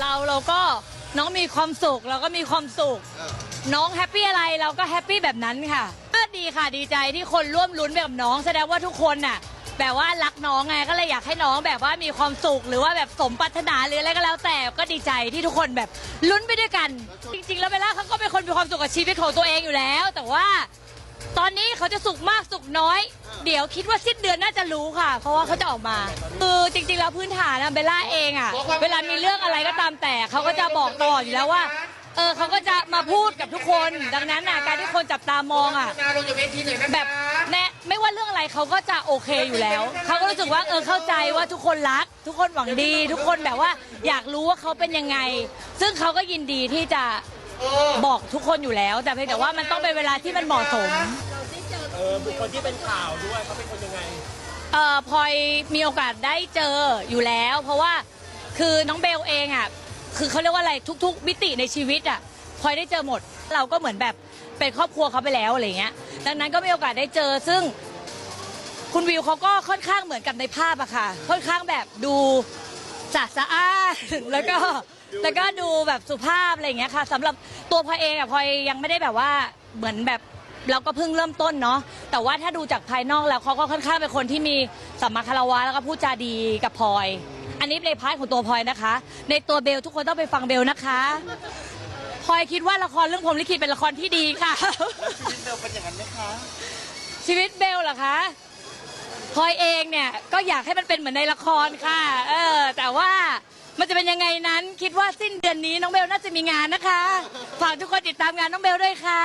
เราเราก็น้องมีความสุขเราก็มีความสุขเออน้องแฮปปี้อะไรเราก็แฮปปี้แบบนั้นค่ะก็ดีค่ะดีใจที่คนร่วมลุ้นไปกับน้อง แสดงว่าทุกคนน่ะ แบบว่ารักน้องไงก็เลยอยากให้น้องแบบว่ามีความสุขหรือว่าแบบสมปรารถนาหรืออะไรก็แล้วแต่ก็ดีใจที่ทุกคนแบบลุ้นไปด้วยกัน จริง ๆ แล้วเบลล่าเขาก็เป็นคนมีความสุขกับชีวิตของตัวเองอยู่แล้ว แต่ว่า ตอนนี้เขาจะสุขมากสุขน้อย เดี๋ยวคิดว่าสิ้นเดือนน่าจะรู้ค่ะ เพราะว่าเขาจะออกมาคือจริงๆแล้วพื้นฐานนะเบลล่าเองอะเวลามีเรื่องอะไรก็ตามแต่เขาก็จะบอกตลอดอยู่แล้วว่าเออเขาก็จะมาพูดกับทุกคน ดังนั้นอะการที่คนจับตามองอะนาลงจากเวทีหน่อยนะคะแบบแน่ไม่ว่าเรื่องอะไรเขาก็จะโอเคอยู่แล้ว เขาก็รู้สึกว่าเออเข้าใจว่าทุกคนรัก ทุกคนหวังดี ทุกคนแบบว่าอยากรู้ว่าเขาเป็นยังไง ซึ่งเขาก็ยินดีที่จะเออบอกทุกคนอยู่แล้ว แต่เพียงแต่ว่ามันต้องเป็นเวลาที่มันเหมาะสม เออบุคคลที่เป็นข่าวด้วยเขาเป็นคนยังไง เอ่อพลอยมีโอกาสได้เจออยู่แล้ว เพราะว่าคือน้องเบลเองอะคือเขาเรียกว่าอะไรทุก ๆ มิติในชีวิตอะพลอยได้เจอหมด เราก็เหมือนแบบเป็นครอบครัวเขาไปแล้วอะไรเงี้ย ดังนั้นก็มีโอกาสได้เจอซึ่ง คุณวิวเขาก็ค่อนข้างเหมือนกับในภาพอะค่ะ ค่อนข้างแบบดูสะสะอาด แล้วก็แล้วก็ดูแบบสุภาพอะไรอย่างเงี้ยค่ะสำหรับตัวพลอยเองอะพลอยยังไม่ได้แบบว่าเหมือนแบบ เราก็เพิ่งเริ่มต้นเนาะแต่ว่าถ้าดูจากภายนอกแล้วเขาก็ค่อนข้างเป็นคนที่มีสัมมาคารวะแล้วก็พูดจาดีกับพลอย อันนี้ในพาร์ทของตัวพลอยนะคะ ในตัวเบลทุกคนต้องไปฟังเบลนะคะพลอยคิดว่าละครเรื่องผมลิขิตเป็นละครที่ดีค่ะชีวิตเบลเป็นอย่างนั้นไหมคะ ชีวิตเบลเหรอคะพลอยเองเนี่ยก็อยากให้มันเป็นเหมือนในละครค่ะ เออ แต่ว่า มันจะเป็นยังไงนั้น คิดว่าสิ้นเดือนนี้น้องเบลน่าจะมีงานนะคะ ฝากทุกคนติดตามงานน้องเบลด้วยค่ะ